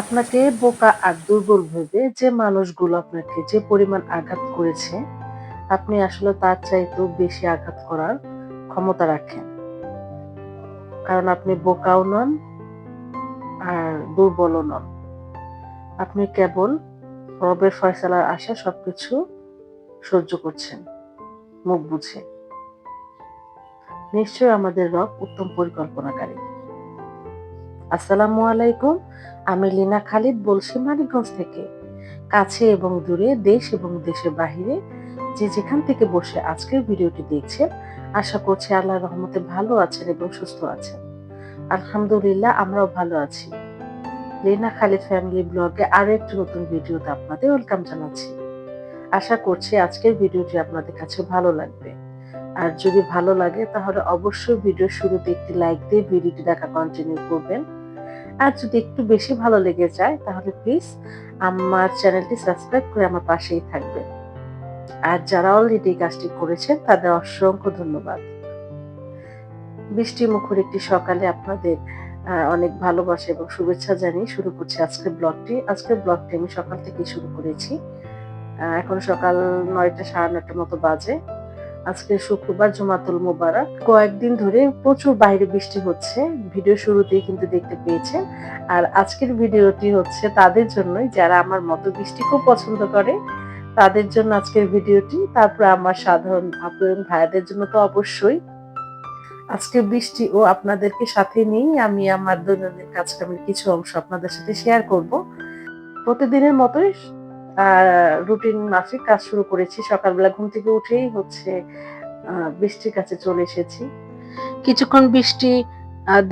আপনাকে বোকা আর দুর্বল ভেবে যে মানুষগুলো আপনাকে যে পরিমাণ আঘাত করেছে, আপনি আসলে তার চাইতেও বেশি আঘাত করার ক্ষমতা রাখেন। কারণ আপনি বোকাও নন আর দুর্বলও নন। আপনি কেবল রবের ফয়সালার আশা সবকিছু সহ্য করছেন, মুখ বুঝে। নিশ্চয় আমাদের রব উত্তম পরিকল্পনাকারী। আসসালামু আলাইকুম, আমি লীনা খালিদ বলছি মানিকগঞ্জ থেকে। কাছে এবং দূরে, দেশ এবং দেশের বাহিরে যে যেখান থেকে বসে আজকের ভিডিওটি দেখছেন, আশা করছি আল্লাহর রহমতে ভালো আছেন এবং সুস্থ আছেন। আলহামদুলিল্লাহ, আমরাও ভালো আছি। লীনা খালিদ ফ্যামিলি ব্লগে আরও একটি নতুন ভিডিওতে আপনাদের ওয়েলকাম জানাচ্ছি। আশা করছি আজকের ভিডিওটি আপনাদের কাছে ভালো লাগবে। আর যদি ভালো লাগে, তাহলে অবশ্যই ভিডিও শুরুতে একটি লাইক দিয়ে ভিডিওটি দেখা কন্টিনিউ করবেন। আর যদি একটু বেশি ভালো লেগে যায়, তাহলে প্লিজ আমার চ্যানেলটি সাবস্ক্রাইব করে আমার পাশেই থাকবেন। আর যারা অলরেডি কাজটি করেছেন, তাদের অসংখ্য ধন্যবাদ। বৃষ্টি মুখর একটি সকালে আপনাদের অনেক ভালোবাসা এবং শুভেচ্ছা জানিয়ে শুরু করছি আজকের ব্লগটি আজকের ব্লগটি আমি সকাল থেকে শুরু করেছি। এখন সকাল নয়টা সাড়ে নয়টার মতো বাজে। আজকে শুক্রবার জুমাতুল মোবারক। কয়েকদিন ধরে প্রচুর বাইরে বৃষ্টি হচ্ছে। ভিডিও শুরুতেই কিন্তু দেখতে পেয়েছেন। আর আজকের ভিডিওটি হচ্ছে তাদের জন্যই, যারা আমার মতো বৃষ্টি খুব পছন্দ করে, তাদের জন্য আজকের ভিডিওটি। তারপর আমার সাধারণ আপু এবং ভাইয়াদের জন্য তো অবশ্যই। আজকে বৃষ্টি ও আপনাদেরকে সাথে নিয়েই আমি আমার দৈনন্দিন কাজকামের কিছু অংশ আপনাদের সাথে শেয়ার করব। প্রতিদিনের মতোই রুটিন মাফিক কাজ শুরু করেছি। সকালবেলা ঘুম থেকে উঠেই হচ্ছে বৃষ্টির কাছে চলে এসেছি। কিছুক্ষণ বৃষ্টি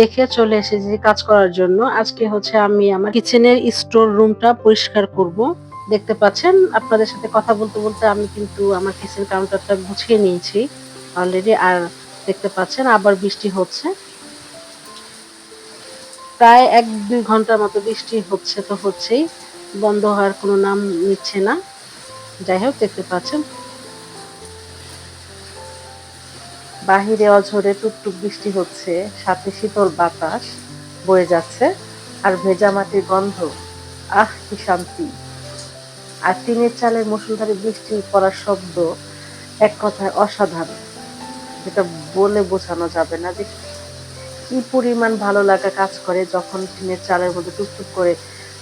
দেখে চলে এসেছি কাজ করার জন্য। আজকে হচ্ছে আমি আমার কিচেনের স্টোর রুমটা পরিষ্কার করব। দেখতে পাচ্ছেন, আপনাদের সাথে কথা বলতে বলতে আমি কিন্তু আমার কিচেন কাউন্টারটা গুছিয়ে নিয়েছি অলরেডি আর দেখতে পাচ্ছেন, আবার বৃষ্টি হচ্ছে। প্রায় এক দুই ঘণ্টার মতো বৃষ্টি হচ্ছে তো হচ্ছেই। বন্ধ হওয়ার কোনো নাম নিচ্ছে না। যাই হোক, দেখতে পাচ্ছেন। বাহিরে অঝরে টুকটুক বৃষ্টি হচ্ছে, সাথে শীতল বাতাস বয়ে যাচ্ছে, আর ভেজা মাটির গন্ধ, আহ, কি শান্তি। আর টিনের চালের মুসুলধারে বৃষ্টি পড়ার শব্দ এক কথায় অসাধারণ, যেটা বলে বোঝানো যাবে না যে কি পরিমাণ ভালো লাগা কাজ করে যখন টিনের চালের মধ্যে টুকটুক করে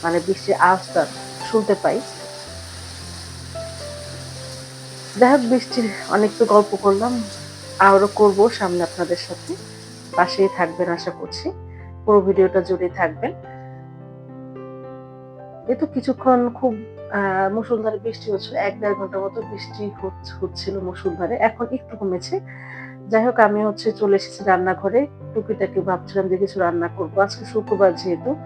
মানে বৃষ্টির আওয়াজটা শুনতে পাই। যাই হোক, বৃষ্টির অনেক তো গল্প করলাম। আরও করব সামনে আপনাদের সাথে। পাশেই থাকবেন আশা করছি। পুরো ভিডিওটা জুড়ে থাকবেন। এই তো কিছুক্ষণ খুব মুসুলধারে বৃষ্টি হচ্ছিল, এক দেড় ঘণ্টার মতো বৃষ্টি হচ্ছ- হচ্ছিল মুসুলধারে এখন একটু কমেছে। যাই হোক, আমি হচ্ছে চলে এসেছি রান্নাঘরে। টুকিটাকি ভাবছিলাম যে কিছু রান্না করব। আজকে শুক্রবার যেহেতু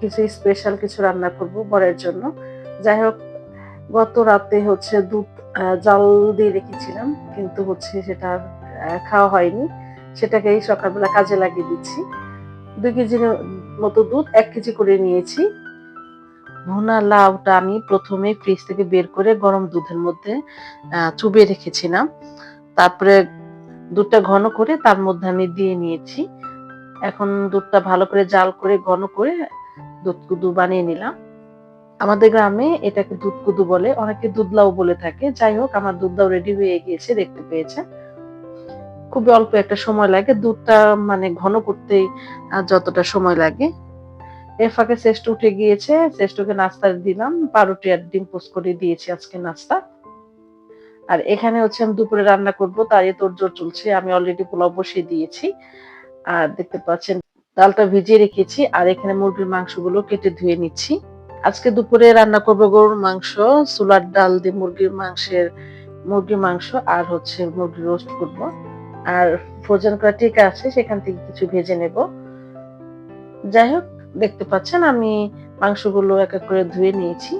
কিছু স্পেশাল কিছু রান্না করব বরের জন্য। যাই হোক, গত রাতে হচ্ছে দুধ জাল দিয়ে রেখেছিলাম, কিন্তু হচ্ছে সেটা খাওয়া হয়নি। সেটাকেই সকালবেলা কাজে লাগিয়ে দিচ্ছি। দুই কেজির মতো দুধ এক কেজি করে নিয়েছি। ভুনা লাউটা আমি প্রথমে ফ্রিজ থেকে বের করে গরম দুধের মধ্যে চুবিয়ে রেখেছিলাম। তারপরে দুধটা ঘন করে তার মধ্যে আমি দিয়ে নিয়েছি। এখন দুধটা ভালো করে জাল করে ঘন করে দুধ কুদু বানিয়ে নিলাম। আমাদের গ্রামে এটাকে দুধ কুদু বলে অনেকে দুধলাও বলে থাকে। যাই হোক আমার দুধলাও রেডি হয়ে গিয়েছে দেখতে পেয়েছে। খুবই অল্প একটা সময় লাগে দুধটা মানে ঘন করতেই আহ, যতটা সময় লাগে। এর ফাঁকে শ্রেষ্ঠ উঠে গিয়েছে শ্রেষ্ঠকে নাস্তা দিলাম। পাউরুটি আর ডিম পোস্ট করে দিয়েছি আজকে নাস্তা। আর এখানে হচ্ছে আমি দুপুরে রান্না করব তারই তোর জোর চলছে আমি অলরেডি পোলাও বসিয়ে দিয়েছি। আর দেখতে পাচ্ছেন, ডালটা ভিজিয়ে রেখেছি আর এখানে মুরগির মাংসগুলো কেটে ধুয়ে নিচ্ছি। আজকে দুপুরে রান্না করব গরুর মাংস চুলার ডাল দিয়ে মুরগির মাংসের, মুরগির মাংস আর হচ্ছে মুরগির রোস্ট করব। আর ফ্রোজেন করা ঠিক আছে, সেখান থেকে কিছু ভেজে নেব। যাই হোক, দেখতে পাচ্ছেন আমি মাংসগুলো এক এক করে ধুয়ে নিয়েছি।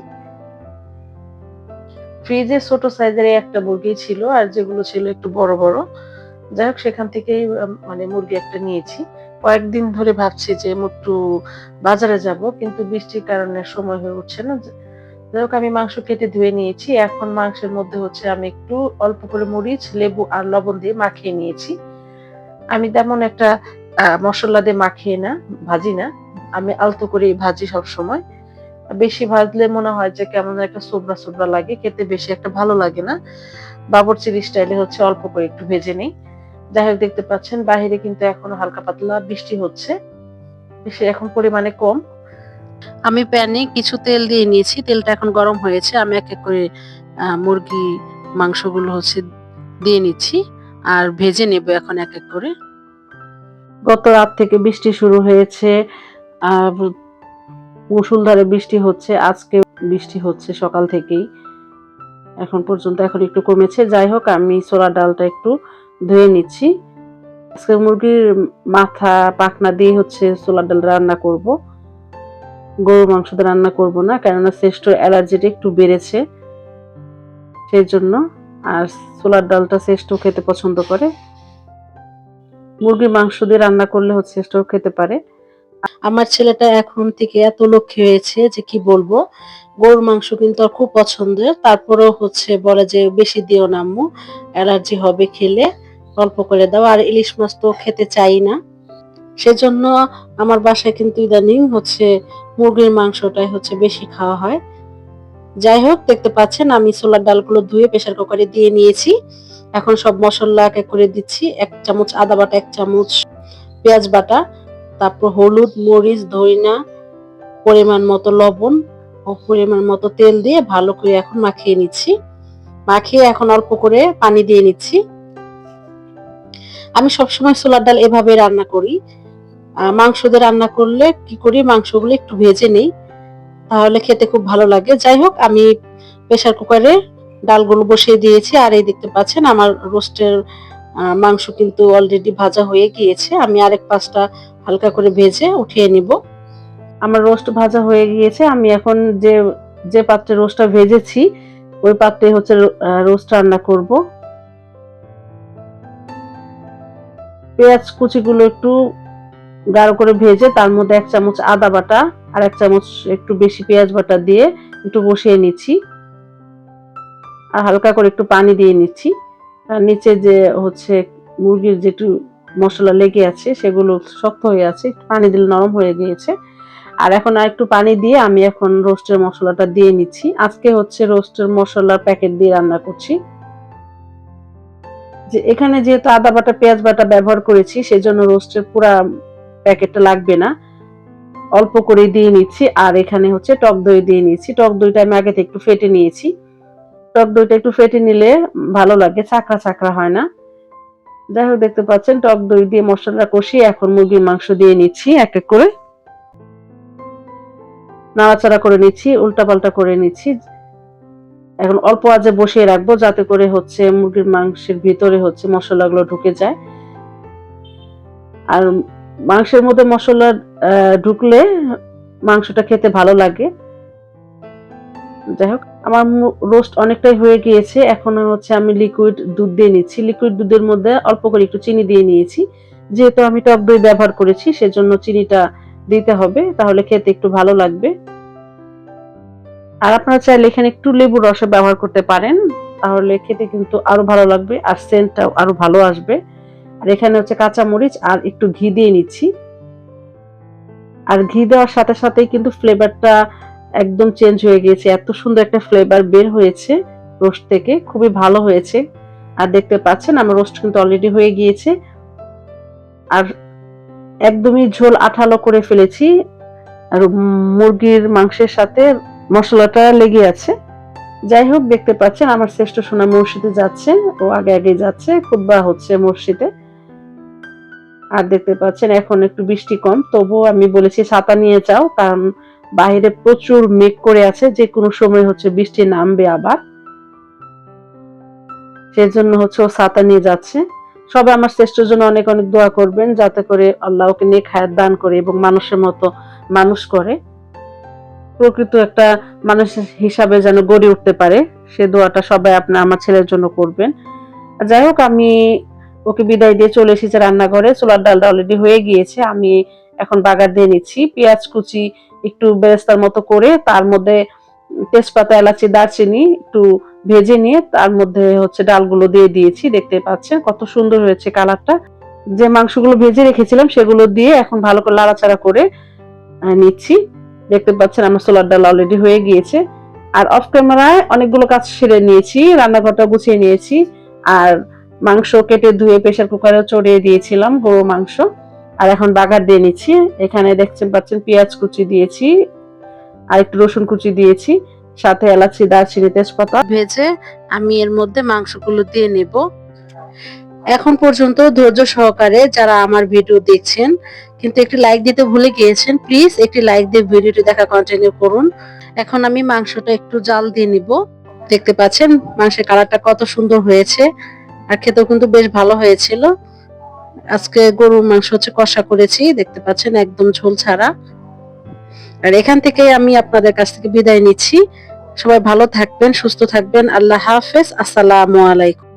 ফ্রিজে ছোট সাইজের একটা মুরগি ছিল আর যেগুলো ছিল একটু বড় বড়। যাই হোক, সেখান থেকেই মানে মুরগি একটা নিয়েছি। কয়েকদিন ধরে ভাবছি যে একটু বাজারে যাব, কিন্তু বৃষ্টির কারণে সময় হয়ে উঠছে না। যাই হোক, আমি মাংস কেটে ধুয়ে নিয়েছি। এখন মাংসের মধ্যে হচ্ছে আমি একটু অল্প করে মরিচ, লেবু আর লবণ দিয়ে মাখিয়ে নিয়েছি। আমি তেমন একটা মশলা দিয়ে মাখিয়ে না, ভাজি না। আমি আলতো করেই ভাজি সব সময় বেশি ভাজলে মনে হয় যে কেমন একটা সোবরা সোবরা লাগে, খেতে বেশি একটা ভালো লাগে না। বাবরচির স্টাইলে হচ্ছে অল্প করে একটু ভেজে নেই। যাই হোক দেখতে পাচ্ছেন বাহিরে কিন্তু এখন হালকা পাতলা বৃষ্টি হচ্ছে। বেশি এখন পরিমাণে কম। আমি প্যানে কিছু তেল দিয়ে নিয়েছি, তেলটা এখন গরম হয়েছে। আমি এক এক করে মুরগি, মাংসগুলো হচ্ছে দিয়ে নিচ্ছি আর ভেজে নেব এখন এক এক করে। গত রাত থেকে বৃষ্টি শুরু হয়েছে, আর মুসুলধারে বৃষ্টি হচ্ছে, আজকে বৃষ্টি হচ্ছে সকাল থেকেই। এখন পর্যন্ত এখন একটু কমেছে। যাই হোক, আমি ছোলা ডালটা একটু ধুয়ে নিচ্ছি। আজকে মুরগির মাথা, পাখনা দিয়ে হচ্ছে ছোলা ডাল রান্না করব। গরুর মাংস দিয়ে রান্না করব না, কেননা শ্রেষ্ঠর অ্যালার্জিটা একটু বেড়েছে। সেই জন্য আর ছোলার ডালটা শ্রেষ্ঠ খেতে পছন্দ করে। মুরগির মাংস দিয়ে রান্না করলে হচ্ছে শ্রেষ্ঠ খেতে পারে। আমার ছেলেটা এখন থেকে এত লক্ষ্মী হয়েছে যে কি বলব, গরুর মাংস কিন্তু ওর খুব পছন্দের। তারপরেও হচ্ছে বলে যে, বেশি দিও না আম্মু, অ্যালার্জি হবে খেলে। অল্প করে দাও, আর ইলিশ মাছ তো খেতে চাই না। সেজন্য আমার বাসায় কিন্তু ইদানিং হচ্ছে মুরগির মাংসটাই হচ্ছে বেশি খাওয়া হয়। যাই হোক, দেখতে পাচ্ছেন আমি ছোলার ডালগুলো ধুয়ে প্রেসার কুকারে দিয়ে নিয়েছি। এখন সব মশলা এক করে দিচ্ছি, এক চামচ আদা বাটা, এক চামচ পেঁয়াজ বাটা, তারপর হলুদ, মরিচ ধইনা পরিমাণ মতো লবণ ও পরিমাণ মতো তেল দিয়ে ভালো করে এখন মাখিয়ে নিচ্ছি। মাখিয়ে এখন অল্প করে পানি দিয়ে নিচ্ছি। আমি সবসময় ছোলার ডাল এভাবে রান্না করি। মাংস দিয়ে রান্না করলে কি করি, মাংসগুলো একটু ভেজে নেই, তাহলে খেতে খুব ভালো লাগে। যাই হোক, আমি প্রেসার কুকারে ডালগুলো বসিয়ে দিয়েছি, আর এই দেখতে পাচ্ছেন আমার রোস্টের মাংস কিন্তু অলরেডি ভাজা হয়ে গিয়েছে। আমি আরেক পাঁচটা হালকা করে ভেজে উঠিয়ে নিব। আমার রোস্ট ভাজা হয়ে গিয়েছে। আমি এখন যে যে পাত্রে রোস্টটা ভেজেছি, ওই পাত্রে হচ্ছে রোস্ট রান্না করব। পেঁয়াজ কুচিগুলো একটু গাঢ় করে ভেজে তার মধ্যে এক চামচ আদা বাটা আর এক চামচ একটু বেশি পেঁয়াজ বাটা দিয়ে একটু বসিয়ে নিচ্ছি। আর হালকা করে একটু পানি দিয়ে নিচ্ছি। আর নিচে যে হচ্ছে মুরগির যেটু মশলা লেগে আছে সেগুলো শক্ত হয়ে আছে পানি দিলে নরম হয়ে গিয়েছে। আর এখন আর একটু পানি দিয়ে আমি এখন রোস্টের মশলাটা দিয়ে নিচ্ছি। আজকে হচ্ছে রোস্টের মশলার প্যাকেট দিয়ে রান্না করছি। যে এখানে যেহেতু আদা বাটা, পেঁয়াজ বাটা ব্যবহার করেছি, সেজন্য রোস্টের পুরা প্যাকেটটা লাগবে না। অল্প করে দিয়ে নিচ্ছি, আর এখানে হচ্ছে টক দই দিয়ে নিয়েছি। টক দইটা আমি আগে থেকে একটু ফেটে নিয়েছি। টক দইটা একটু ফেটে নিলে ভালো লাগে, চাকরা চাকরা হয় না। যাই হোক, দেখতে পাচ্ছেন, টক দই দিয়ে মশলাটা কষিয়ে এখন মুরগির মাংস দিয়ে নিচ্ছি, এক এক করে। নাড়াচাড়া করে নিচ্ছি, উল্টাপাল্টা করে নিচ্ছি। এখন অল্প আজে বসিয়ে রাখব যাতে করে হচ্ছে মুরগির মাংসের ভিতরে হচ্ছে মশলাগুলো ঢুকে যায়। আর মাংসের মধ্যে মশলা ঢুকলে মাংসটা খেতে ভালো লাগে। যাই হোক, আমার রোস্ট অনেকটাই হয়ে গিয়েছে। এখন হচ্ছে আমি লিকুইড দুধ দিয়ে নিচ্ছি। লিকুইড দুধের মধ্যে অল্প করে একটু চিনি দিয়ে নিয়েছি। যেহেতু আমি টক দই ব্যবহার করেছি, সেজন্য চিনিটা দিতে হবে, তাহলে খেতে একটু ভালো লাগবে। আর আপনারা চাইলে এখানে একটু লেবু রস ব্যবহার করতে পারেন। তাহলে খেতে কিন্তু আরও ভালো লাগবে আর সেন্টটাও আরও ভালো আসবে। আর এখানে হচ্ছে কাঁচা মরিচ আর একটু ঘি দিয়ে নিচ্ছি। আর ঘি দেওয়ার সাথে সাথেই কিন্তু ফ্লেভারটা একদম চেঞ্জ হয়ে গিয়েছে। এত সুন্দর একটা ফ্লেভার বের হয়েছে রোস্ট থেকে। খুবই ভালো হয়েছে। আর দেখতে পাচ্ছেন আমার রোস্ট কিন্তু অলরেডি হয়ে গিয়েছে। আর একদমই ঝোল আঠালো করে ফেলেছি। আর মুরগির মাংসের সাথে মশলাটা লেগে আছে। যাই হোক, দেখতে পাচ্ছেন আমার শ্রেষ্ঠ সোনা মসজিদে যাচ্ছে ও আগে আগে যাচ্ছে খুদ্া হচ্ছে মসজিদে। আর দেখতে পাচ্ছেন এখন একটু বৃষ্টি কম, তবুও আমি বলেছি ছাতা নিয়ে যাও, কারণ বাইরে প্রচুর মেঘ করে আছে, যে কোনো সময় হচ্ছে বৃষ্টি নামবে আবার। সেজন্য হচ্ছে ও ছাতা নিয়ে যাচ্ছে। সবাই আমার শ্রেষ্ঠর জন্য অনেক অনেক দোয়া করবেন, যাতে করে আল্লাহ ওকে নেক হায়াত দান করে এবং মানুষের মতো মানুষ করে। প্রকৃত একটা মানুষ হিসাবে যেন গড়ে উঠতে পারে, সে দোয়াটা সবাই আপনার আমার ছেলের জন্য করবেন। যাই হোক, আমি ওকে বিদায় দিয়ে চলে এসেছি রান্নাঘরে। চোলার ডালটা অলরেডি হয়ে গিয়েছে, আমি এখন বাগার দিয়ে নিচ্ছি। পেঁয়াজ কুচি একটু বেরেস্তার মতো করে, তার মধ্যে তেজপাতা, এলাচি, দারচিনি একটু ভেজে নিয়ে, তার মধ্যে হচ্ছে ডালগুলো দিয়ে দিয়েছি। দেখতে পাচ্ছেন কত সুন্দর হয়েছে কালারটা। যে মাংসগুলো ভেজে রেখেছিলাম, সেগুলো দিয়ে এখন ভালো করে লাড়াচাড়া করে নিচ্ছি। দেখতে পাচ্ছেন আমার সোলার ডাল অলরেডি হয়ে গিয়েছে। আর অফ ক্যামেরায় অনেকগুলো কাজ সেরে নিয়েছি রান্নাঘরটা গুছিয়ে নিয়েছি। আর মাংস কেটে ধুয়ে প্রেসার কুকারে চড়িয়ে দিয়েছিলাম গরু মাংস। আর এখন বাগার দিয়ে নিচ্ছি। এখানে দেখছেন পাচ্ছেন পেঁয়াজ কুচি দিয়েছি, আর একটু রসুন কুচি দিয়েছি। সাথে এলাচি, দারচিনি, তেজপাতা। ভেজে আমি এর মধ্যে মাংসগুলো দিয়ে নেব। এখন পর্যন্ত ধৈর্য সহকারে যারা আমার ভিডিও দেখছেন, কিন্তু একটি লাইক দিতে ভুলে গিয়েছেন প্লিজ একটি লাইক দিয়ে ভিডিওটি দেখা কন্টিনিউ করুন। এখন আমি মাংসটা একটু জাল দিয়ে নিব। দেখতে পাচ্ছেন মাংসের কালারটা কত সুন্দর হয়েছে, আর খেতেও কিন্তু বেশ ভালো হয়েছিল। আজকে গরুর মাংস হচ্ছে কষা করেছি, দেখতে পাচ্ছেন একদম ঝোল ছাড়া। আর এখান থেকে আমি আপনাদের কাছ থেকে বিদায় নিচ্ছি। সবাই ভালো থাকবেন, সুস্থ থাকবেন, আল্লাহ হাফেজ, আসসালামু আলাইকুম।